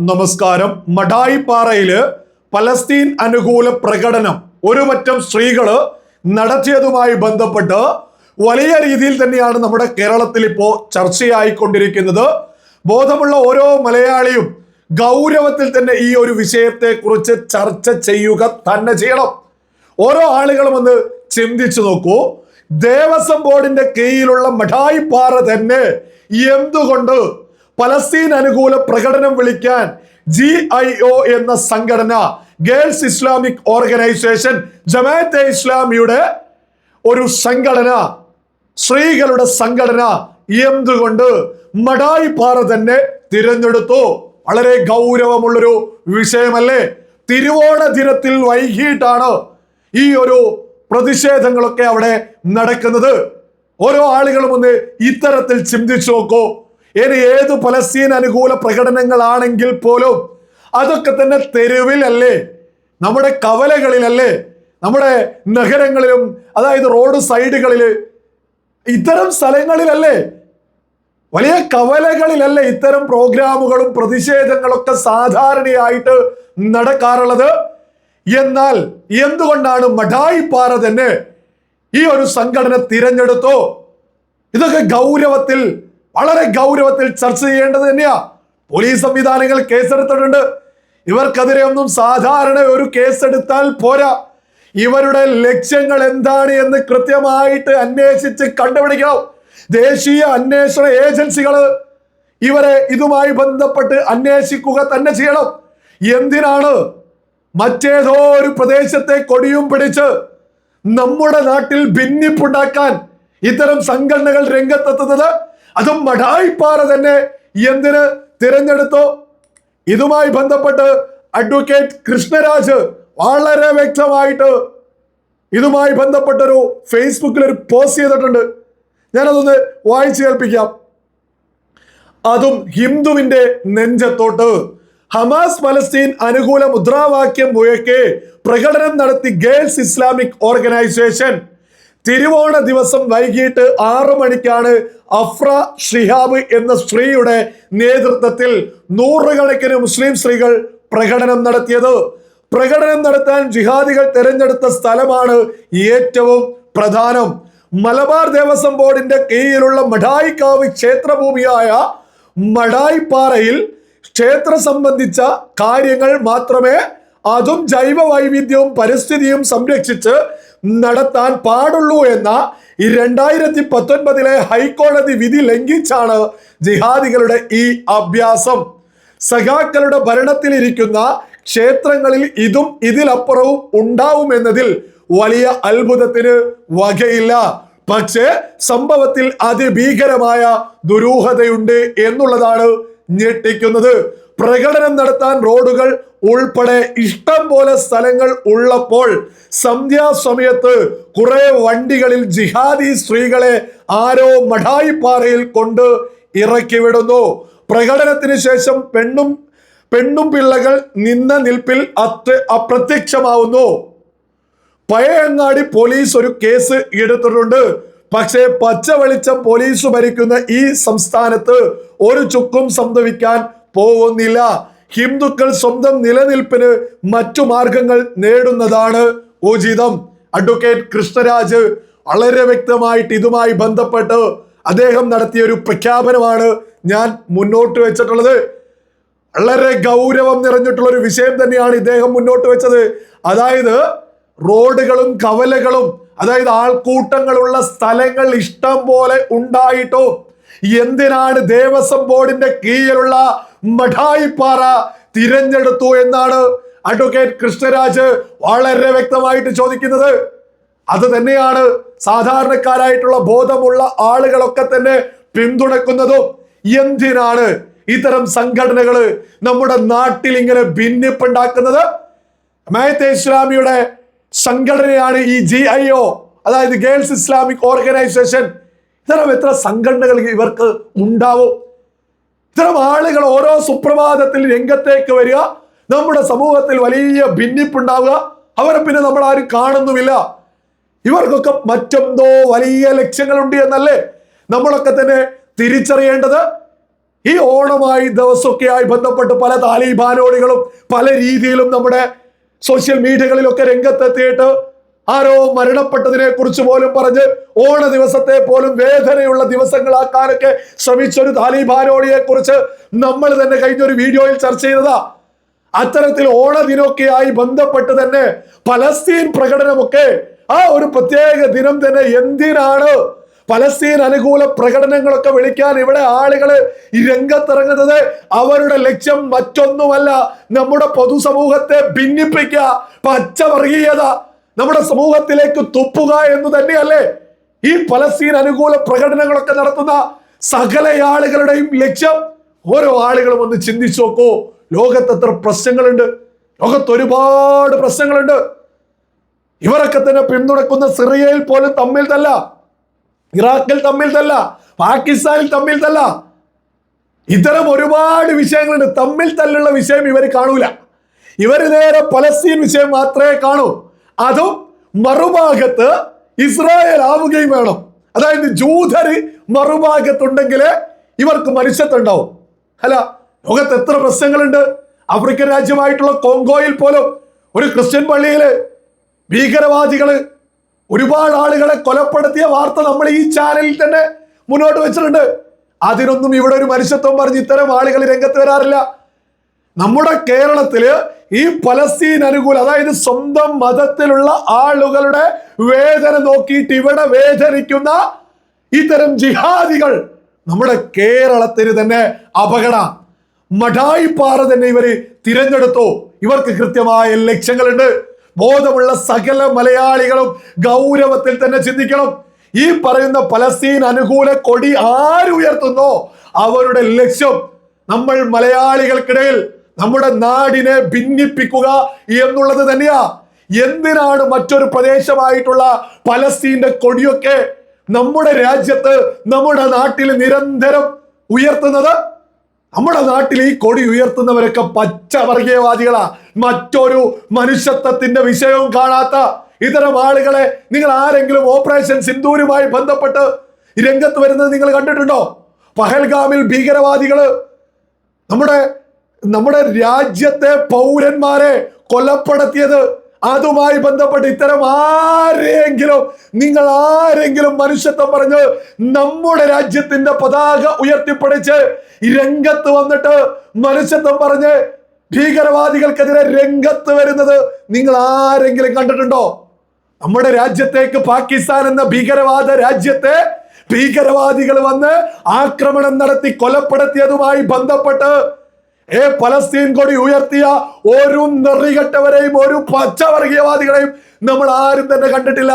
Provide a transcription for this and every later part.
നമസ്കാരം. മഡായിപ്പാറയിൽ പലസ്തീൻ അനുകൂല പ്രകടനം. ഒരു പറ്റം സ്ത്രീകൾ നടത്തിയതുമായി ബന്ധപ്പെട്ട് വലിയ രീതിയിൽ തന്നെയാണ് നമ്മുടെ കേരളത്തിൽ ഇപ്പോ ചർച്ചയായിക്കൊണ്ടിരിക്കുന്നത്. ബോധമുള്ള ഓരോ മലയാളിയും ഗൗരവത്തിൽ തന്നെ ഈ ഒരു വിഷയത്തെ കുറിച്ച് ചർച്ച ചെയ്യുക തന്നെ ചെയ്യണം. ഓരോ ആളുകളും ഒന്ന് ചിന്തിച്ചു നോക്കൂ. ദേവസ്വം ബോർഡിന്റെ കീഴിലുള്ള മഠായിപ്പാറ തന്നെ എന്തുകൊണ്ട് പലസ്തീൻ അനുകൂല പ്രകടനം വിളിക്കാൻ ജി ഐ ഒ എന്ന സംഘടന ഗേൾസ് ഇസ്ലാമിക് ഓർഗനൈസേഷൻ ജമാഅത്തെ ഇസ്ലാമിയുടെ ഒരു സംഘടന സ്ത്രീകളുടെ സംഘടന എന്തുകൊണ്ട് മടായി പാറ തന്നെ തിരഞ്ഞെടുത്തു? വളരെ ഗൗരവമുള്ളൊരു വിഷയമല്ലേ? തിരുവോണ ദിനത്തിൽ വൈകിട്ടാണ് ഈ ഒരു പ്രതിഷേധങ്ങളൊക്കെ അവിടെ നടക്കുന്നത്. ഓരോ ആളുകളും ഒന്ന് ഇത്തരത്തിൽ ചിന്തിച്ചു നോക്കൂ. ഇനി ഏത് പലസ്തീൻ അനുകൂല പ്രകടനങ്ങളാണെങ്കിൽ പോലും അതൊക്കെ തന്നെ തെരുവിലല്ലേ? നമ്മുടെ കവലകളിലല്ലേ? നമ്മുടെ നഗരങ്ങളിലും അതായത് റോഡ് സൈഡുകളിൽ ഇത്തരം സ്ഥലങ്ങളിലല്ലേ? വലിയ കവലകളിലല്ലേ ഇത്തരം പ്രോഗ്രാമുകളും പ്രതിഷേധങ്ങളൊക്കെ സാധാരണയായിട്ട് നടക്കാറുള്ളത്? എന്നാൽ എന്തുകൊണ്ടാണ് മഠായിപ്പാറ തന്നെ ഈ ഒരു സംഘടന തിരഞ്ഞെടുത്തു? ഇതൊക്കെ ഗൗരവത്തിൽ വളരെ ഗൗരവത്തിൽ ചർച്ച ചെയ്യേണ്ടത് തന്നെയാ. പോലീസ് സംവിധാനങ്ങൾ കേസെടുത്തിട്ടുണ്ട്. ഇവർക്കെതിരെ ഒന്നും സാധാരണ ഒരു കേസെടുത്താൽ പോരാ. ഇവരുടെ ലക്ഷ്യങ്ങൾ എന്താണ് എന്ന് കൃത്യമായിട്ട് അന്വേഷിച്ച് കണ്ടുപിടിക്കണം. ദേശീയ അന്വേഷണ ഏജൻസികൾ ഇവരെ ഇതുമായി ബന്ധപ്പെട്ട് അന്വേഷിക്കുക തന്നെ ചെയ്യണം. എന്തിനാണ് മറ്റേതോ ഒരു പ്രദേശത്തെ കൊടിയും പിടിച്ച് നമ്മുടെ നാട്ടിൽ ഭിന്നിപ്പുണ്ടാക്കാൻ ഇത്തരം സംഘടനകൾ രംഗത്തെത്തുന്നത്? അതും മഠായിപ്പാറ തന്നെ എന്തിന് തിരഞ്ഞെടുത്തോ? ഇതുമായി ബന്ധപ്പെട്ട് അഡ്വക്കേറ്റ് കൃഷ്ണരാജ് വളരെ വ്യക്തമായിട്ട് ഇതുമായി ബന്ധപ്പെട്ടൊരു ഫേസ്ബുക്കിൽ ഒരു പോസ്റ്റ് ചെയ്തിട്ടുണ്ട്. ഞാനതൊന്ന് വായിച്ചു കേൾപ്പിക്കാം. അതും ഹിന്ദുവിന്റെ നെഞ്ചത്തോട്ട്. ഹമാസ് പലസ്തീൻ അനുകൂല മുദ്രാവാക്യം മുഴക്കെ പ്രകടനം നടത്തി ഗേൾസ് ഇസ്ലാമിക് ഓർഗനൈസേഷൻ തിരുവോണ ദിവസം വൈകിട്ട് ആറു മണിക്കാണ് അഫ്ര ഷിഹാബ് എന്ന സ്ത്രീയുടെ നേതൃത്വത്തിൽ നൂറുകണക്കിന് മുസ്ലിം സ്ത്രീകൾ പ്രകടനം നടത്തിയത്. പ്രകടനം നടത്താൻ ജിഹാദികൾ തിരഞ്ഞെടുത്ത സ്ഥലമാണ് ഏറ്റവും പ്രധാനം. മലബാർ ദേവസ്വം ബോർഡിന്റെ കീഴിലുള്ള മഠായിക്കാവ് ക്ഷേത്രഭൂമിയായ മഠായിപ്പാറയിൽ ക്ഷേത്ര സംബന്ധിച്ച കാര്യങ്ങൾ മാത്രമേ അതും ജൈവ വൈവിധ്യവും പരിസ്ഥിതിയും സംരക്ഷിച്ച് നടത്താൻ പാടുള്ളൂ എന്ന ഈ രണ്ടായിരത്തി പത്തൊൻപതിലെ ഹൈക്കോടതി വിധി ലംഘിച്ചാണ് ജിഹാദികളുടെ ഈ അഭ്യാസം. സഖാക്കളുടെ ഭരണത്തിലിരിക്കുന്ന ക്ഷേത്രങ്ങളിൽ ഇതും ഇതിലപ്പുറവും ഉണ്ടാവുമെന്നതിൽ വലിയ അത്ഭുതത്തിന് വകയില്ല. പക്ഷേ സംഭവത്തിൽ അതിഭീകരമായ ദുരൂഹതയുണ്ട് എന്നുള്ളതാണ് ഞെട്ടിക്കുന്നത്. പ്രകടനം നടത്താൻ റോഡുകൾ ഉൾപ്പെടെ ഇഷ്ടം പോലെ സ്ഥലങ്ങൾ ഉള്ളപ്പോൾ സന്ധ്യാസമയത്ത് കുറെ വണ്ടികളിൽ ജിഹാദി സ്ത്രീകളെ ആരോ മഠായിപ്പാറയിൽ കൊണ്ട് ഇറക്കി വിടുന്നു. പ്രകടനത്തിന് ശേഷം പെണ്ണും പെണ്ണും പിള്ളകൾ നിന്ന നിൽപ്പിൽ അത്ര അപ്രത്യക്ഷമാവുന്നു. പയങ്ങാടി പോലീസ് ഒരു കേസ് എടുത്തിട്ടുണ്ട്. പക്ഷേ പച്ച വെളിച്ചം പോലീസ് ഭരിക്കുന്ന ഈ സംസ്ഥാനത്ത് ഒരു ചുക്കും സംഭവിക്കാൻ പോകുന്നില്ല ഹിന്ദുക്കൾ സ്വന്തം നിലനിൽപ്പിന് മറ്റു മാർഗങ്ങൾ നേടുന്നതാണ് ഉചിതം അഡ്വക്കേറ്റ് കൃഷ്ണരാജ് വളരെ വ്യക്തമായിട്ട് ഇതുമായി ബന്ധപ്പെട്ട് അദ്ദേഹം നടത്തിയ ഒരു പ്രഖ്യാപനമാണ് ഞാൻ മുന്നോട്ട് വെച്ചിട്ടുള്ളത്. വളരെ ഗൗരവം നിറഞ്ഞിട്ടുള്ള ഒരു വിഷയം തന്നെയാണ് ഇദ്ദേഹം മുന്നോട്ട് വെച്ചത്. അതായത് റോഡുകളും കവലകളും അതായത് ആൾക്കൂട്ടങ്ങളുള്ള സ്ഥലങ്ങൾ ഇഷ്ടം പോലെ ഉണ്ടായിട്ടോ? എന്തിനാണ് ദേവസ്വം ബോർഡിന്റെ കീഴിലുള്ള മഠായിപ്പാറ തിരഞ്ഞെടുത്തു എന്നാണ് അഡ്വക്കേറ്റ് കൃഷ്ണരാജ് വളരെ വ്യക്തമായിട്ട് ചോദിക്കുന്നത്. അത് തന്നെയാണ് സാധാരണക്കാരായിട്ടുള്ള ബോധമുള്ള ആളുകളൊക്കെ തന്നെ പിന്തുണക്കുന്നതും. എന്തിനാണ് ഇത്തരം സംഘടനകൾ നമ്മുടെ നാട്ടിൽ ഇങ്ങനെ ഭിന്നിപ്പുണ്ടാക്കുന്നത്? മയത്തെ ഇസ്ലാമിയുടെ സംഘടനയാണ് ഈ ജി ഐ ഒ അതായത് ഗേൾസ് ഇസ്ലാമിക് ഓർഗനൈസേഷൻ. ഇത്തരം എത്ര സംഘടനകൾ ഇവർക്ക് ഉണ്ടാവും? ഇത്തരം ആളുകൾ ഓരോ സുപ്രഭാതത്തിൽ രംഗത്തേക്ക് വരിക. നമ്മുടെ സമൂഹത്തിൽ വലിയ ഭിന്നിപ്പുണ്ടാവുക. അവരെ പിന്നെ നമ്മൾ ആരും കാണുന്നുമില്ല. ഇവർക്കൊക്കെ മറ്റെന്തോ വലിയ ലക്ഷ്യങ്ങളുണ്ട് എന്നല്ലേ നമ്മളൊക്കെ തന്നെ തിരിച്ചറിയേണ്ടത്. ഈ ഓണമായി ദിവസമൊക്കെയായി ബന്ധപ്പെട്ട് പല താലിബാനോളികളും പല രീതിയിലും നമ്മുടെ സോഷ്യൽ മീഡിയകളിലൊക്കെ രംഗത്തെത്തിയിട്ട് ആരോ മരണപ്പെട്ടതിനെ കുറിച്ച് പോലും പറഞ്ഞ് ഓണ ദിവസത്തെ പോലും വേദനയുള്ള ദിവസങ്ങളാക്കാനൊക്കെ ശ്രമിച്ച ഒരു താലിബാനോളിയെ കുറിച്ച് നമ്മൾ തന്നെ കഴിഞ്ഞൊരു വീഡിയോയിൽ ചർച്ച ചെയ്തതാ. അത്തരത്തിൽ ഓണദിനൊക്കെയായി ബന്ധപ്പെട്ട് തന്നെ പലസ്തീൻ പ്രകടനമൊക്കെ ആ ഒരു പ്രത്യേക ദിനം തന്നെ എന്തിനാണ് പലസ്തീൻ അനുകൂല പ്രകടനങ്ങളൊക്കെ വിളിക്കാൻ ഇവിടെ ആളുകൾ രംഗത്തിറങ്ങുന്നത്? അവരുടെ ലക്ഷ്യം മറ്റൊന്നുമല്ല നമ്മുടെ പൊതുസമൂഹത്തെ ഭിന്നിപ്പിക്കുക പച്ചവർഗീയത നമ്മുടെ സമൂഹത്തിലേക്ക് തുപ്പുക എന്ന് തന്നെയല്ലേ ഈ പലസ്തീൻ അനുകൂല പ്രകടനങ്ങളൊക്കെ നടത്തുന്ന സകല ആളുകളുടെയും ലക്ഷ്യം? ഓരോ ആളുകളും ഒന്ന് ചിന്തിച്ചു നോക്കൂ. ലോകത്ത് എത്ര പ്രശ്നങ്ങളുണ്ട്? ലോകത്ത് ഒരുപാട് പ്രശ്നങ്ങളുണ്ട്. ഇവരൊക്കെ തന്നെ പിന്തുണക്കുന്ന സിറിയയിൽ പോലും തമ്മിൽ തല്ല. ഇറാഖിൽ തമ്മിൽ തല്ല. പാകിസ്ഥാനിൽ തമ്മിൽ തല്ല. ഇത്തരം ഒരുപാട് വിഷയങ്ങളുണ്ട്. തമ്മിൽ തല്ലുള്ള വിഷയം ഇവർ കാണൂല. ഇവർ നേരെ പലസ്തീൻ വിഷയം മാത്രമേ കാണൂ. അതും മറുഭാഗത്ത് ഇസ്രായേൽ ആവുകയും വേണം. അതായത് ജൂതര് മറുഭാഗത്തുണ്ടെങ്കിൽ ഇവർക്ക് മനുഷ്യത്വണ്ടാവും അല്ല ലോകത്ത് എത്ര പ്രശ്നങ്ങളുണ്ട്? ആഫ്രിക്കൻ രാജ്യമായിട്ടുള്ള കോങ്കോയിൽ പോലും ഒരു ക്രിസ്ത്യൻ പള്ളിയിൽ ഭീകരവാദികൾ ഒരുപാട് ആളുകളെ കൊലപ്പെടുത്തിയ വാർത്ത നമ്മൾ ഈ ചാനലിൽ തന്നെ മുന്നോട്ട് വെച്ചിട്ടുണ്ട്. അതിനൊന്നും ഇവിടെ ഒരു മനുഷ്യത്വം പറഞ്ഞ് ഇത്തരം ആളുകൾ രംഗത്ത് വരാറില്ല. നമ്മുടെ കേരളത്തിൽ ഈ പലസ്തീൻ അനുകൂല അതായത് സ്വന്തം മതത്തിലുള്ള ആളുകളുടെ വേദന നോക്കിയിട്ട് ഇവിടെ വേദനിക്കുന്ന ഇത്തരം ജിഹാദികൾ നമ്മുടെ കേരളത്തിന് തന്നെ അപകട. മഠായിപ്പാറ തന്നെ ഇവർ തിരഞ്ഞെടുത്തു. ഇവർക്ക് കൃത്യമായ ലക്ഷ്യങ്ങളുണ്ട്. ബോധമുള്ള സകല മലയാളികളും ഗൗരവത്തിൽ തന്നെ ചിന്തിക്കണം. ഈ പറയുന്ന പലസ്തീൻ അനുകൂല കൊടി ആരുയർത്തുന്നോ? അവരുടെ ലക്ഷ്യം നമ്മൾ മലയാളികൾക്കിടയിൽ നമ്മുടെ നാടിനെ ഭിന്നിപ്പിക്കുക എന്നുള്ളത് തന്നെയാ. എന്തിനാണ് മറ്റൊരു പ്രദേശമായിട്ടുള്ള പലസ്തീന്റെ കൊടിയൊക്കെ നമ്മുടെ രാജ്യത്ത് നമ്മുടെ നാട്ടിൽ നിരന്തരം ഉയർത്തുന്നത്? നമ്മുടെ നാട്ടിൽ ഈ കൊടി ഉയർത്തുന്നവരൊക്കെ പച്ച വർഗീയവാദികളാ മറ്റൊരു മനുഷ്യത്വത്തിന്റെ വിഷയവും കാണാത്ത ഇത്തരം ആളുകളെ നിങ്ങൾ ആരെങ്കിലും ഓപ്പറേഷൻ സിന്ധൂരുമായി ബന്ധപ്പെട്ട് രംഗത്ത് വരുന്നത് നിങ്ങൾ കണ്ടിട്ടുണ്ടോ? പഹൽഗാമിൽ ഭീകരവാദികൾ നമ്മുടെ നമ്മുടെ രാജ്യത്തെ പൗരന്മാരെ കൊലപ്പെടുത്തിയത് അതുമായി ബന്ധപ്പെട്ട് ഇത്തരം ആരെങ്കിലും നിങ്ങൾ ആരെങ്കിലും മനുഷ്യത്വം പറഞ്ഞ് നമ്മുടെ രാജ്യത്തിന്റെ പതാക ഉയർത്തിപ്പിടിച്ച് രംഗത്ത് വന്നിട്ട് മനുഷ്യത്വം പറഞ്ഞ് ഭീകരവാദികൾക്കെതിരെ രംഗത്ത് വരുന്നത് നിങ്ങൾ ആരെങ്കിലും കണ്ടിട്ടുണ്ടോ? നമ്മുടെ രാജ്യത്തേക്ക് പാകിസ്ഥാൻ എന്ന ഭീകരവാദ രാജ്യത്തെ ഭീകരവാദികൾ വന്ന് ആക്രമണം നടത്തി കൊലപ്പെടുത്തിയതുമായി ബന്ധപ്പെട്ട് ഏ പലസ്തീൻ കൊടി ഉയർത്തിയ ഒരു നെറികെട്ടവരെയും ഒരു പച്ചവർഗീയവാദികളെയും നമ്മൾ ആരും തന്നെ കണ്ടിട്ടില്ല.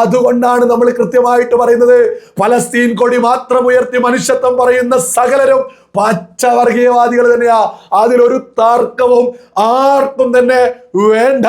അതുകൊണ്ടാണ് നമ്മൾ കൃത്യമായിട്ട് പറയുന്നത് പലസ്തീൻ കൊടി മാത്രം ഉയർത്തി മനുഷ്യത്വം പറയുന്ന സകലരും പച്ചവർഗീയവാദികൾ തന്നെയാ. അതിലൊരു തർക്കവും ആർക്കും തന്നെ വേണ്ട.